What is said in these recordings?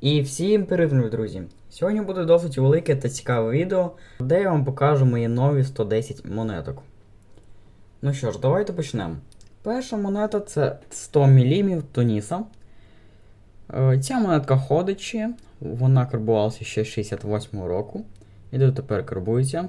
І всім привіт, друзі! Сьогодні буде досить велике та цікаве відео, де я вам покажу мої нові 110 монеток. Ну що ж, давайте почнемо. Перша монета це 100 мм Туніса. Е, Ця монетка ходичі, вона карбувалася ще з 68 року. І дотепер карбується.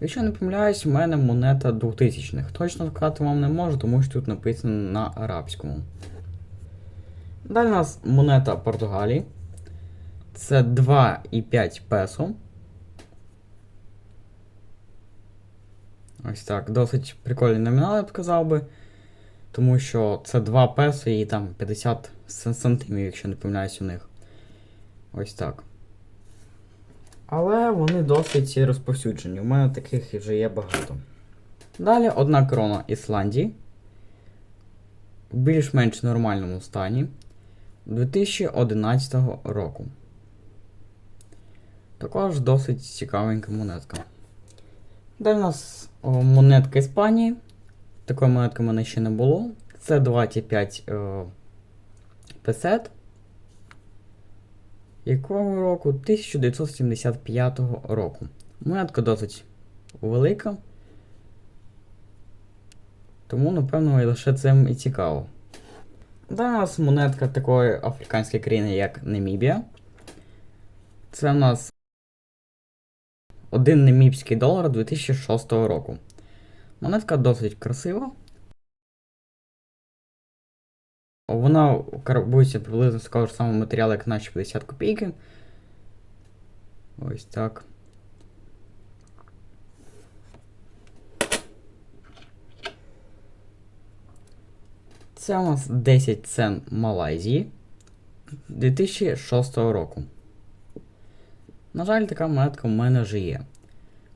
Якщо не помиляюсь, у мене монета 2000-х. Точно сказати вам не можу, тому що тут написано на арабському. Далі у нас монета Португалії. Це 2,5 песо. Ось так. Досить прикольний номінал, я б сказав би. Тому що це 2 песо і там 50 сан- сантимів, якщо не помиляюсь у них. Ось так. Але вони досить розповсюджені. У мене таких вже є багато. Далі одна крона Ісландії. В більш-менш нормальному стані. 2011 року. Також досить цікавенька монетка. Далі у нас о, монетка Іспанії. Такої монетки в мене ще не було. Це 25 е, песет. Якого року? 1975 року. Монетка досить велика. Тому, напевно, і лише цим і цікаво. Далі у нас монетка такої африканської країни, як Намібія. Це у нас один намібський долар 2006 року. Монетка досить красива. Вона карбується приблизно з такого ж самого матеріалу, як наші 50 копійки. Ось так. Це у нас 10 цен Малайзії 2006 року. На жаль, така монетка в мене вже є.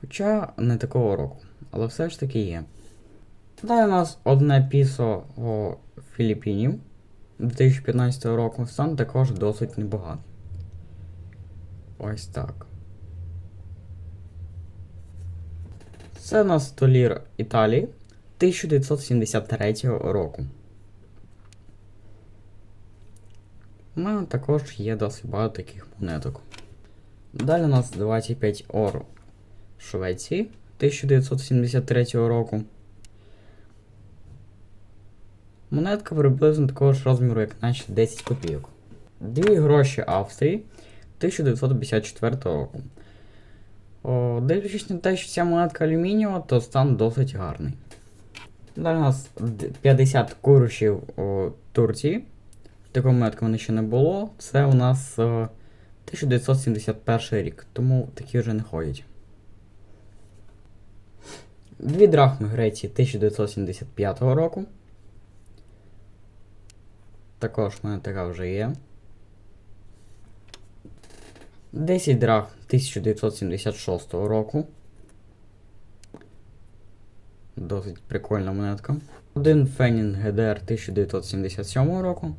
Хоча не такого року, але все ж таки є. Далі у нас одне пісо Філіппінів 2015 року. Стан також досить небагатий. Ось так. Це у нас столір Італії 1973 року. У мене також є досить багато таких монеток. Далі у нас 25 ор Швеції 1973 року. Монетка приблизно такого ж розміру, як наші 10 копійок. Дві гроші Австрії 1954 року. О, дивлячись на те, що ця монетка алюмінієва, то стан досить гарний. Далі у нас 50 курушів о, Турції. Такої монетки в мене ще не було. Це у нас е, 1971 рік, тому такі вже не ходять. Дві драхми Греції 1975 року. Також в мене така вже є. 10 драх 1976 року. Досить прикольна монетка. Один Фенін ГДР 1977 року.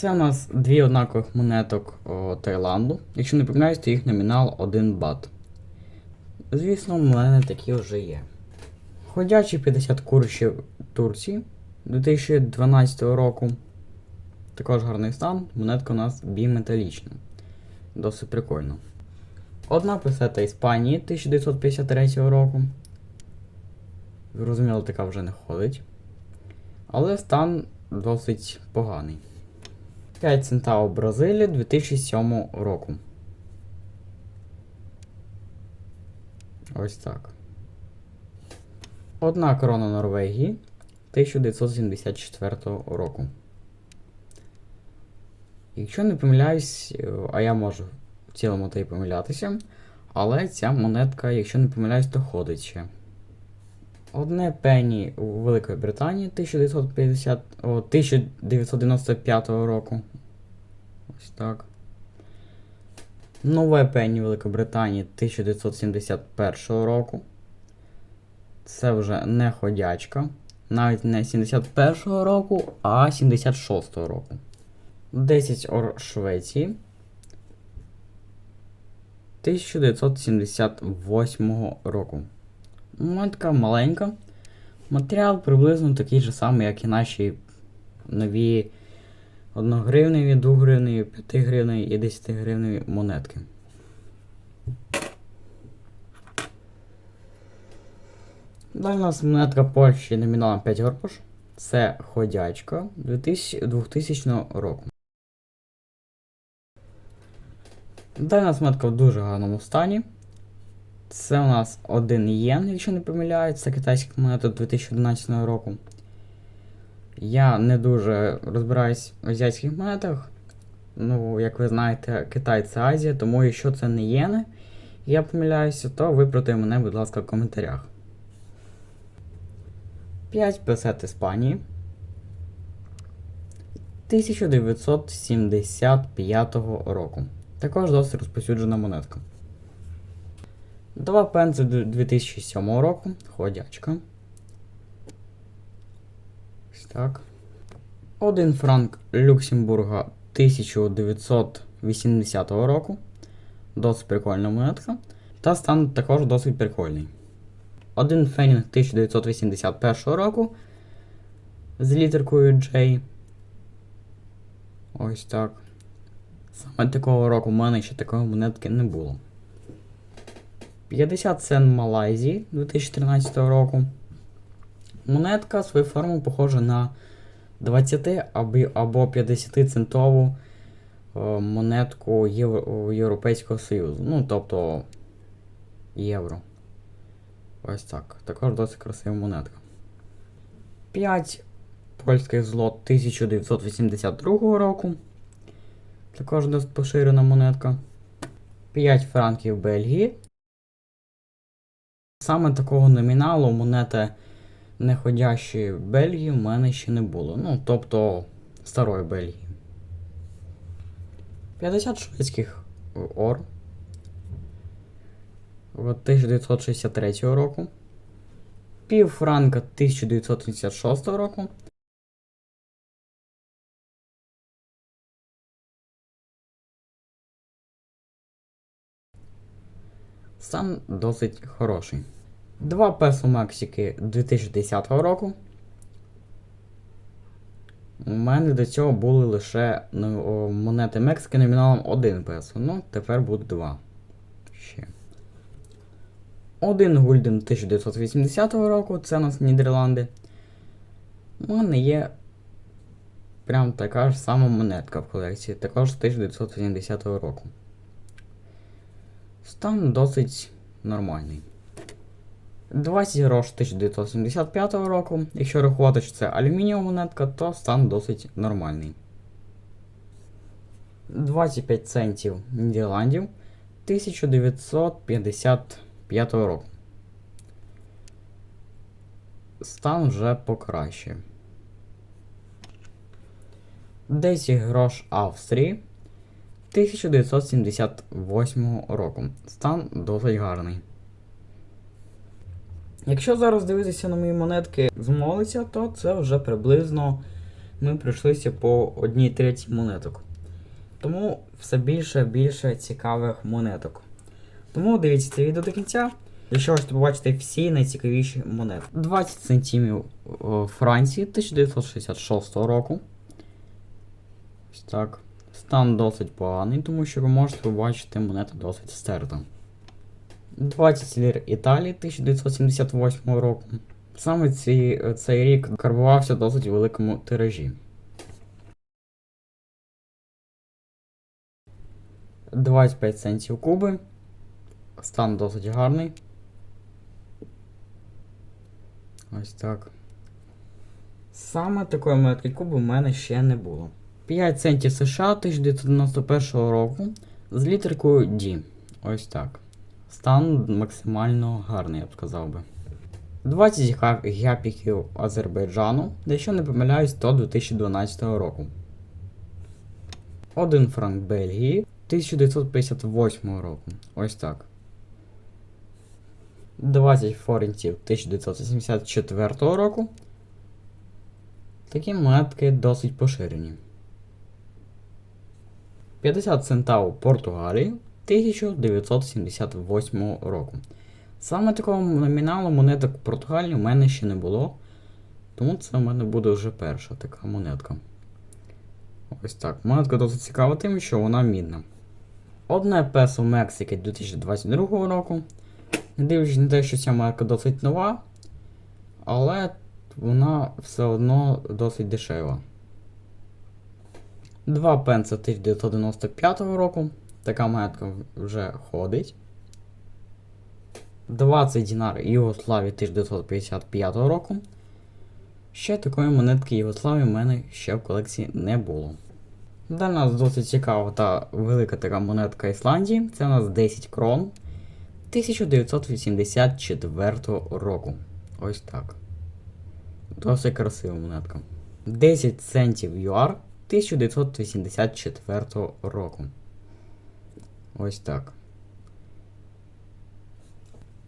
Це у нас дві однакових монеток Таїланду. Якщо не помиляюсь, то їх номінал 1 бат. Звісно, в мене такі вже є. Ходячі 50 курсів Турції 2012 року. Також гарний стан. Монетка у нас біметалічна. Досить прикольно. Одна песета Іспанії 1953 року. Зрозуміло, така вже не ходить. Але стан досить поганий. 5 центаво Бразилії 2007 року. Ось так. Одна корона Норвегії 1974 року. Якщо не помиляюсь, е, а я можу в цілому та й помилятися, але ця монетка, якщо не помиляюсь, то ходить ще. Одне пені у Великої Британії 1950, о, 1995 року. Ось так. Нове пені Великобританії 1971 року. Це вже не ходячка. Навіть не 71-го року, а 76-го року. 10 ор Швеції. 1978 року. Монетка маленька. Матеріал приблизно такий же самий, як і наші нові 1 гривневі, 2 гривневі, 5 гривневі і 10 гривневі монетки. Далі у нас монетка Польщі номіналом 5 горпош. Це ходячка 2000, 2000 року. Далі у нас монетка в дуже гарному стані. Це у нас 1 єн, якщо не помиляюсь, це китайська монета 2011 року. Я не дуже розбираюсь в азіатських монетах. Ну, як ви знаєте, Китай це Азія, тому якщо це не єни, я помиляюся, то виправте мене, будь ласка, в коментарях. 5 песет Іспанії. 1975 року. Також досить розповсюджена монетка. Два пензи 2007 року. Ходячка. Ось так. Один франк Люксембурга 1980 року. Досить прикольна монетка. Та стан також досить прикольний. Один фенінг 1981 року. З літеркою J. Ось так. Саме такого року в мене ще такої монетки не було. 50 цен Малайзії 2013 року. Монетка свою форму похожа на 20 або 50 центову монетку Європейського Союзу. Ну, тобто євро. Ось так. Також досить красива монетка. 5 польських злот 1982 року. Також досить поширена монетка. 5 франків Бельгії. Саме такого номіналу монети неходящої Бельгії в мене ще не було. Ну, тобто старої Бельгії. 50 шведських ор. 1963 року. Пів франка 1986 року. Стан досить хороший. Два песо Мексики 2010 року. У мене до цього були лише ну, монети Мексики номіналом 1 песо. Ну, тепер буде 2. Ще. Один гульден 1980 року, це у нас Нідерланди. У мене є прям така ж сама монетка в колекції, також з 1980 року. Стан досить нормальний. 20 грош 1975 року. Якщо рахувати, що це алюмінієва монетка, то стан досить нормальний. 25 центів Нідерландів 1955 року. Стан вже покраще. 10 грош Австрії 1978 року. Стан досить гарний. Якщо зараз дивитися на мої монетки з молиця, то це вже приблизно ми прийшлися по одній третій монеток. Тому все більше більше цікавих монеток. Тому дивіться це відео до кінця. Якщо хочете побачити всі найцікавіші монети. 20 центімів Франції 1966 року. Ось так. Стан досить поганий, тому що ви можете побачити монета досить стерта. 20 лір Італії 1978 року. Саме ці, цей рік карбувався в досить великому тиражі. 25 центів куби. Стан досить гарний. Ось так. Саме такої монетки куби в мене ще не було. 5 центів США 1991 року з літеркою D. Ось так. Стан максимально гарний, я б сказав би. 20 гяпіків Азербайджану, якщо не помиляюсь, то 2012 року. 1 франк Бельгії 1958 року. Ось так. 20 форентів 1974 року. Такі монетки досить поширені. 50 центав Португалії 1978 року. Саме такого номіналу монеток Португалії у мене ще не було. Тому це в мене буде вже перша така монетка. Ось так. Монетка досить цікава тим, що вона мідна. Одне песо Мексики 2022 року. Не дивлячись на те, що ця марка досить нова, але вона все одно досить дешева. Два пенса 1995 року. Така монетка вже ходить. 20 дінар Югославії 1955 року. Ще такої монетки Югославії в мене ще в колекції не було. Далі нас досить цікава та велика така монетка Ісландії. Це у нас 10 крон 1984 року. Ось так. Досить красива монетка. 10 центів ЮАР 1984 року. Ось так.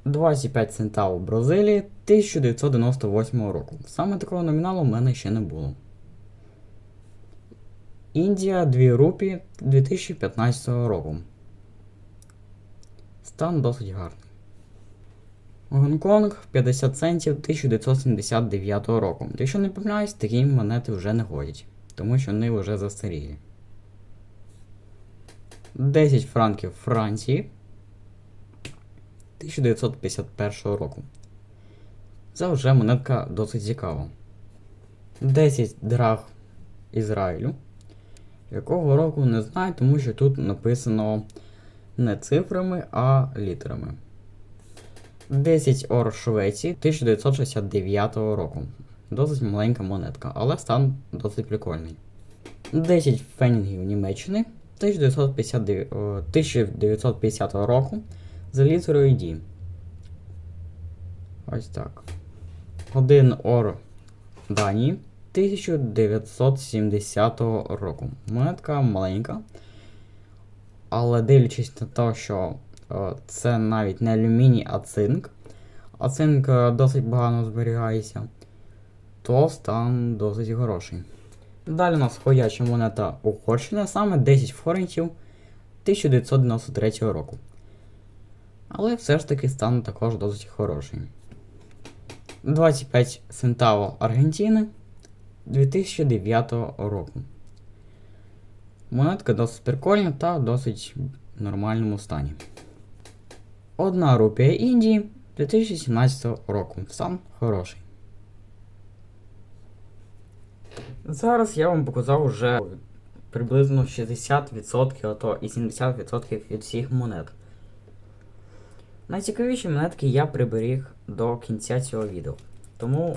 25 центав Бразилії 1998 року. Саме такого номіналу в мене ще не було. Індія 2 рупі 2015 року. Стан досить гарний. Гонконг 50 центів 1979 року. Якщо не помиляюсь, такі монети вже не ходять, тому що вони вже застарілі. 10 франків Франції 1951 року. Це вже монетка досить цікава. 10 драг Ізраїлю. Якого року не знаю, тому що тут написано не цифрами, а літерами. 10 ор Швеції 1969 року. Досить маленька монетка, але стан досить прикольний. 10 фенінгів Німеччини 1959, 1950 року за літерою D. Ось так. 1 ор Данії 1970 року. Монетка маленька. Але дивлячись на те, що е, це навіть не алюміній, а цинк. А цинк е, досить багато зберігається, то стан досить хороший. Далі у нас ходяча монета Угорщини, саме 10 форентів 1993 року. Але все ж таки стан також досить хороший. 25 центаво Аргентини 2009 року. Монетка досить прикольна та в досить нормальному стані. Одна рупія Індії 2017 року. Стан хороший. Зараз я вам показав вже приблизно 60%, а то і 70% від всіх монет. Найцікавіші монетки я приберіг до кінця цього відео. Тому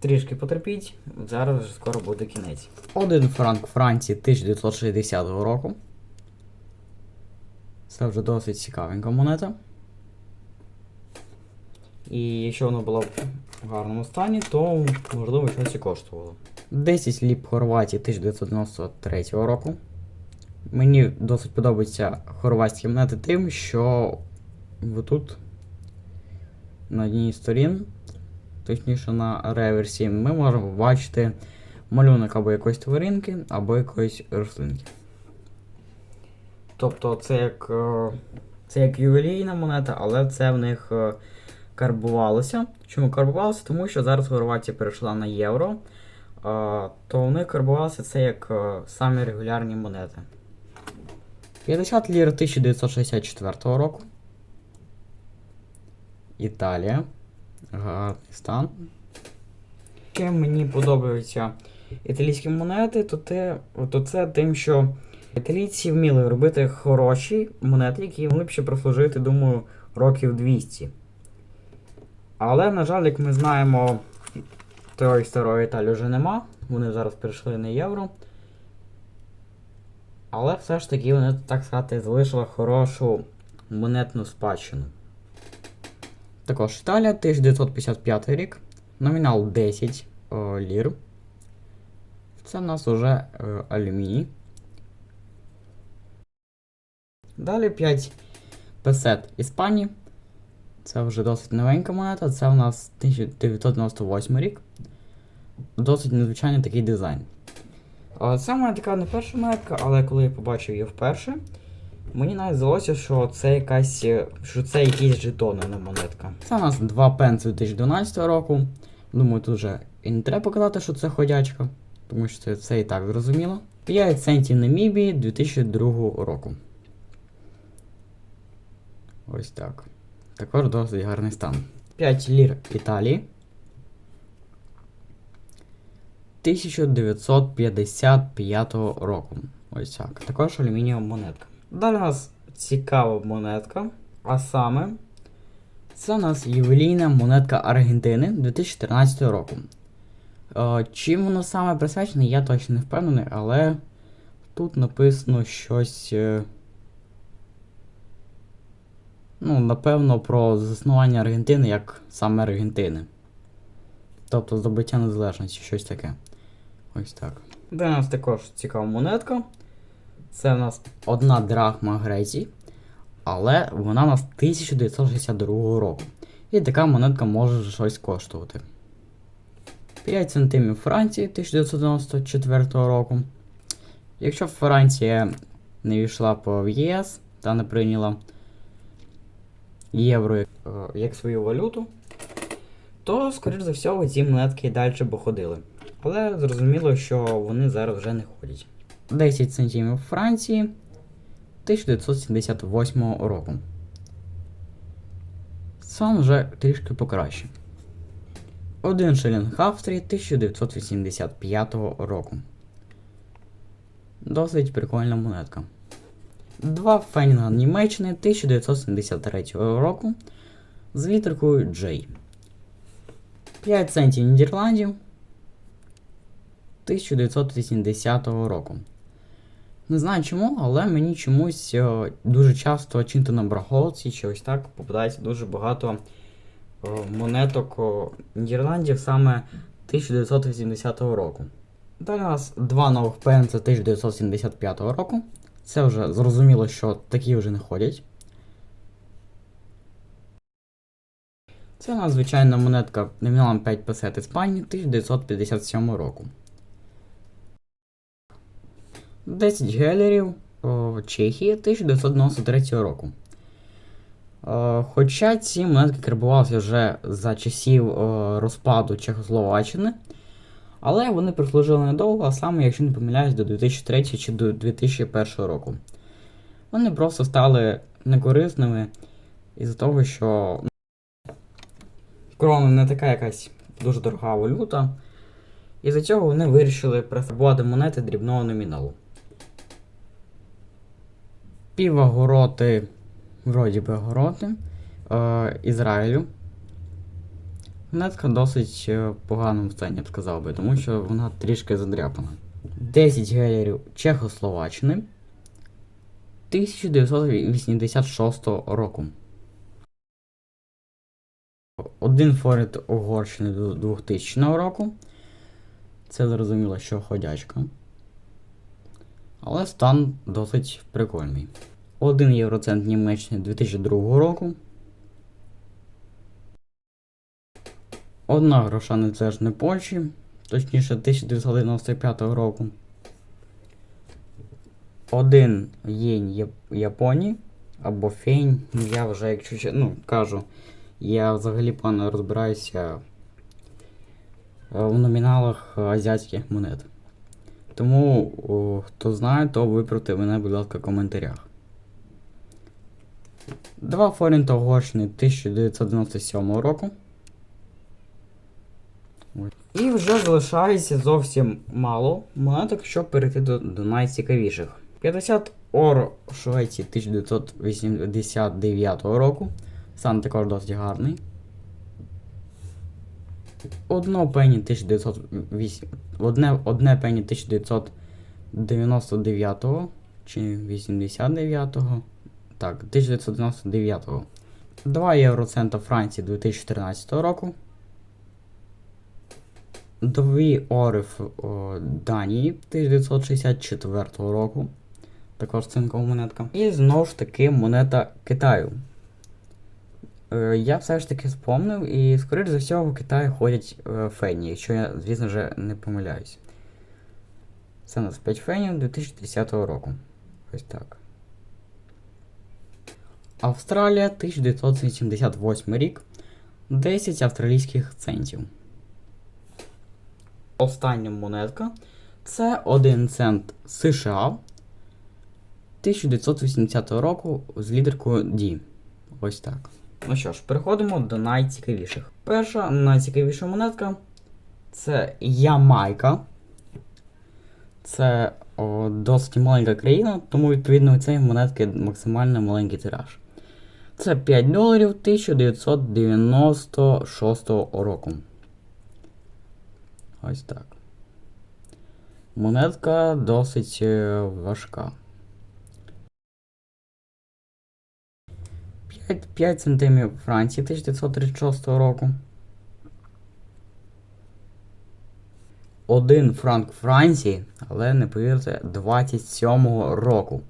трішки потерпіть, зараз вже скоро буде кінець. Один франк Франції 1960 року. Це вже досить цікавенька монета. І якщо воно було в гарному стані, то можливо щось і коштувало. 10 ліп Хорватії 1993 року. Мені досить подобаються хорватські монети тим, що тут на одній сторін, точніше на реверсі, ми можемо побачити малюнок або якоїсь тваринки, або якоїсь рослинки. Тобто це як е, це як ювелійна монета, але це в них е, карбувалося. Чому карбувалося? Тому що зараз Хорватія перейшла на євро, е, то в них карбувалося це як самі регулярні монети. 50 лір 1964 року. Італія. Гарний стан. Яке мені подобаються італійські монети, то, те, то це тим, що італійці вміли робити хороші монети, які могли б ще прослужити, думаю, років 200. Але, на жаль, як ми знаємо, тої старої Італії вже нема. Вони зараз перейшли на євро. Але все ж таки вони, так сказати, залишили хорошу монетну спадщину. Також Італія 1955 рік. Номінал 10 о, лір. Це в нас уже е, алюміній. Далі 5 песет Іспанії. Це вже досить новенька монета. Це у нас 1998 рік. Досить незвичайний такий дизайн. Це моя така не перша монетка, але коли я побачив її вперше, мені навіть здалося, що це якась. що це якийсь жетон, а монетка. Це у нас 2 пенси 2012 року. Думаю, тут вже і не треба казати, що це ходячка, тому що це, це і так зрозуміло. 5 центів Намібії 2002 року. Ось так. Також досить гарний стан. 5 лір Італії. 1955 року. Ось так. Також алюмінієва монетка. Далі у нас цікава монетка. А саме, це у нас ювелійна монетка Аргентини 2014 року. Е, чим вона саме присвячена, я точно не впевнений, але тут написано щось. Ну, напевно, про заснування Аргентини як саме Аргентини. Тобто здобуття незалежності, щось таке. Ось так. Де нас також цікава монетка. Це у нас одна драхма Греції, але вона у нас 1962 року. І така монетка може щось коштувати. 5 центимів Франції 1994 року. Якщо Франція не війшла по в ЄС та не прийняла євро як, е, як свою валюту, то, скоріш за все, ці монетки далі б ходили. Але зрозуміло, що вони зараз вже не ходять. 10 центимів Франції 1978 року. Сам вже трішки покраще. Один шилінг Австрії 1985 року. Досить прикольна монетка. Два фенінга Німеччини 1973 року з літеркою J. 5 центів Нідерландів 1980 року. Не знаю чому, але мені чомусь е, дуже часто чи то на Брахолці, чи ось так попадається дуже багато е, монеток о, Нідерландів саме 1980 року. Далі у нас два нових пенса 1975 року. Це вже зрозуміло, що такі вже не ходять. Це у нас звичайна монетка номіналом 5 песет Іспанії 1957 року. 10 гелерів Чехії 1993 року. Е, Хоча ці монетки карбувалися вже за часів е, розпаду Чехословаччини, але вони прослужили недовго, а саме, якщо не помиляюсь, до 2003 чи до 2001 року. Вони просто стали некорисними із-за того, що крона не така якась дуже дорога валюта. І за цього вони вирішили префарбувати монети дрібного номіналу. Півагороти, вроді би гороти е, Ізраїлю. Монетка досить е, поганому стані, я б сказав би, тому що вона трішки задряпана. 10 гелерів Чехословаччини 1986 року. Один форит Угорщини до 2000 року. Це зрозуміло, що ходячка. Але стан досить прикольний. 1 євроцент Німеччини 2002 року. Одна гроша незалежної Польщі, точніше 1995 року. Один єнь Яп- Японії або фень. Я вже, якщо ну, кажу, я взагалі погано розбираюся е, в номіналах азіатських монет. Тому, о, хто знає, то виправте мене, будь ласка, в коментарях. Два форінта Угорщини 1997 року. І вже залишається зовсім мало монеток, щоб перейти до, до найцікавіших. 50 оро Швеції 1989 року. Стан також досить гарний. Одно пені 1908. Одне, одне пені 1999 чи 89-го. Так, 1999-го. 2 євроцента Франції 2014 року. Дві ориф о, Данії 1964 року. Також цинкова монетка. І знову ж таки монета Китаю. Е, я все ж таки спомнив, і, скоріш за всього, в Китаї ходять е, фені, якщо я, звісно ж, не помиляюсь. Це у нас 5 фенів 2010 року. Ось так. Австралія 1978 рік. 10 австралійських центів. Остання монетка. Це 1 цент США 1980 року з літеркою D. Ось так. Ну що ж, переходимо до найцікавіших. Перша найцікавіша монетка це Ямайка. Це о, досить маленька країна, тому відповідно у цієї монетки максимально маленький тираж. Це 5 доларів 1996 року. Ось так. Монетка досить е, важка. 5, 5 центимів Франції 1936 року. 1 франк Франції, але не повірте, 27-го року.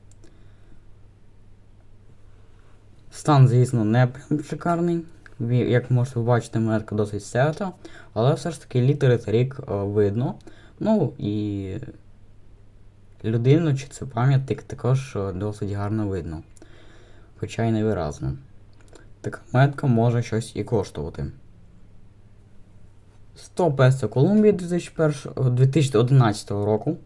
Стан, звісно, не прям шикарний. Як можете побачити, монетка досить стерта, але все ж таки літери та рік е, видно. Ну і людину чи це пам'ятник також е, досить гарно видно. Хоча й невиразно. Така монетка може щось і коштувати. 100 песо Колумбії 2001, 2011 року.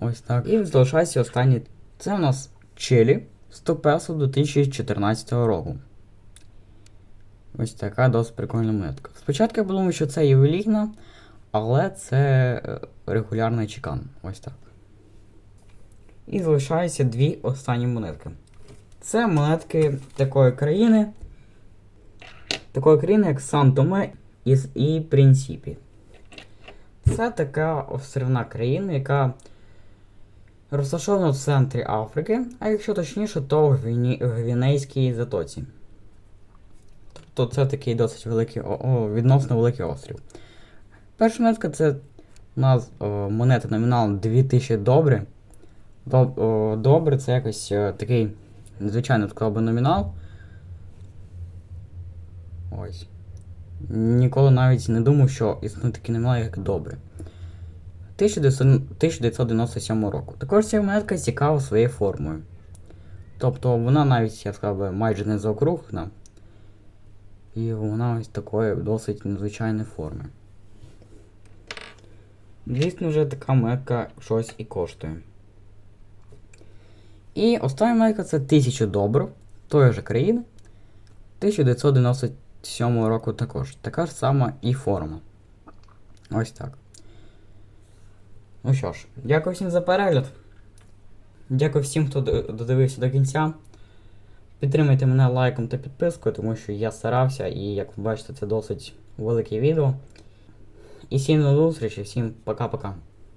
Ось так. І залишається останній. Це у нас Чилі 100 песо 2014 року. Ось така досить прикольна монетка. Спочатку я подумав, що це ювелірна, але це е, регулярний чекан. Ось так. І залишаються дві останні монетки. Це монетки такої країни, такої країни, як Сан-Томе і, Принципі. Це така островна країна, яка розташована в центрі Африки, а якщо точніше, то в. Гвінейській затоці. Тобто це такий досить великий, о, о, відносно великий острів. Перша монетка це у нас о, монета номіналом 2000 добре. Доб, о, добре, це якось е, такий, звичайно, сказав би номінал. Ось. Ніколи навіть не думав, що існує такий номінал, як добре. 1900 1997 року. Також ця монетка цікава своєю формою. Тобто вона навіть, я сказав би, майже не заокруглена. І вона ось такої досить незвичайної форми. Звісно, вже така монетка щось і коштує. І остання монетка це 1000 добрив тої ж країни. 1997 року також. Така ж сама і форма. Ось так. Ну що ж, дякую всім за перегляд. Дякую всім, хто додивився до кінця. Підтримайте мене лайком та підпискою, тому що я старався і, як ви бачите, це досить велике відео. І всім до зустрічі, всім пока-пока.